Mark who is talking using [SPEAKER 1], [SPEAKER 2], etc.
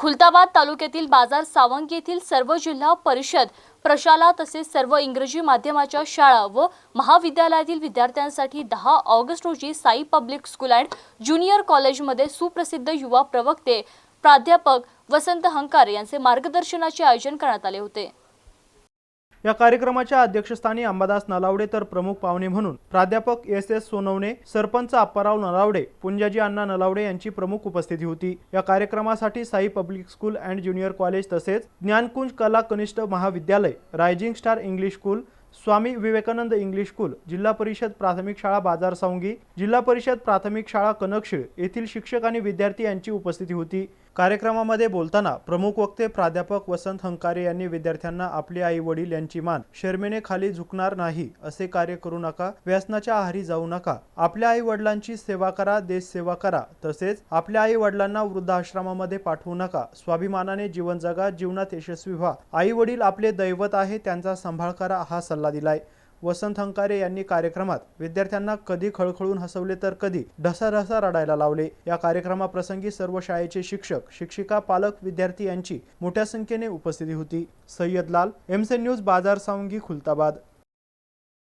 [SPEAKER 1] खुलताबाद तालुक्यातील बाजार सावंगी येथील सर्व जिल्हा परिषद प्रशाला तसेच सर्व इंग्रजी माध्यमाच्या शाळा व महाविद्यालयातील विद्यार्थ्यांसाठी दहा ऑगस्ट रोजी Sai public school and junior कॉलेजमध्ये सुप्रसिद्ध युवा प्रवक्ते प्राध्यापक वसंत हंकार यांचे मार्गदर्शनाचे आयोजन करण्यात आले होते.
[SPEAKER 2] या कार्यक्रमाच्या अध्यक्षस्थानी अंबादास नलावडे तर प्रमुख पाहुणे म्हणून प्राध्यापक एस एस सोनवणे सरपंच अप्पाराव नलावडे पुंजाजी अण्णा नलावडे यांची प्रमुख उपस्थिती होती. या कार्यक्रमासाठी Sai public school and junior college तसेच ज्ञानकुंज कला कनिष्ठ महाविद्यालय rising star English school Swami Vivekanand English school जिल्हा परिषद प्राथमिक शाळा बाजार सावंगी जिल्हा परिषद प्राथमिक शाळा कनकशीळ येथील शिक्षक आणि विद्यार्थी यांची उपस्थिती होती. कार्यक्रमामध्ये बोलताना प्रमुख वक्ते प्राध्यापक वसंत हंकारे यांनी विद्यार्थ्यांना आपले आई वडील यांची मान शर्मेने खाली झुकणार नाही असे कार्य करू नका व्यसनाच्या आहारी जाऊ नका. आपल्या आई वडिलांची सेवा करा देश सेवा करा. तसेच आपल्या आई वडिलांना वृद्धाश्रमामध्ये पाठवू नका. स्वाभिमानाने जीवन जगा जीवनात यशस्वी व्हा. आई वडील आपले दैवत आहे त्यांचा सांभाळ करा हा सल्ला दिलाय. वसंत हंकारे यांनी कार्यक्रमात विद्यार्थ्यांना कधी खळखळून हसवले तर कधी ढसाढसा रडायला लावले. या कार्यक्रमाप्रसंगी सर्व शाळेचे शिक्षक शिक्षिका पालक विद्यार्थी यांची मोठ्या संख्येने उपस्थिती होती. सय्यद लाल एमसे न्यूज बाजार सावंगी खुलताबाद.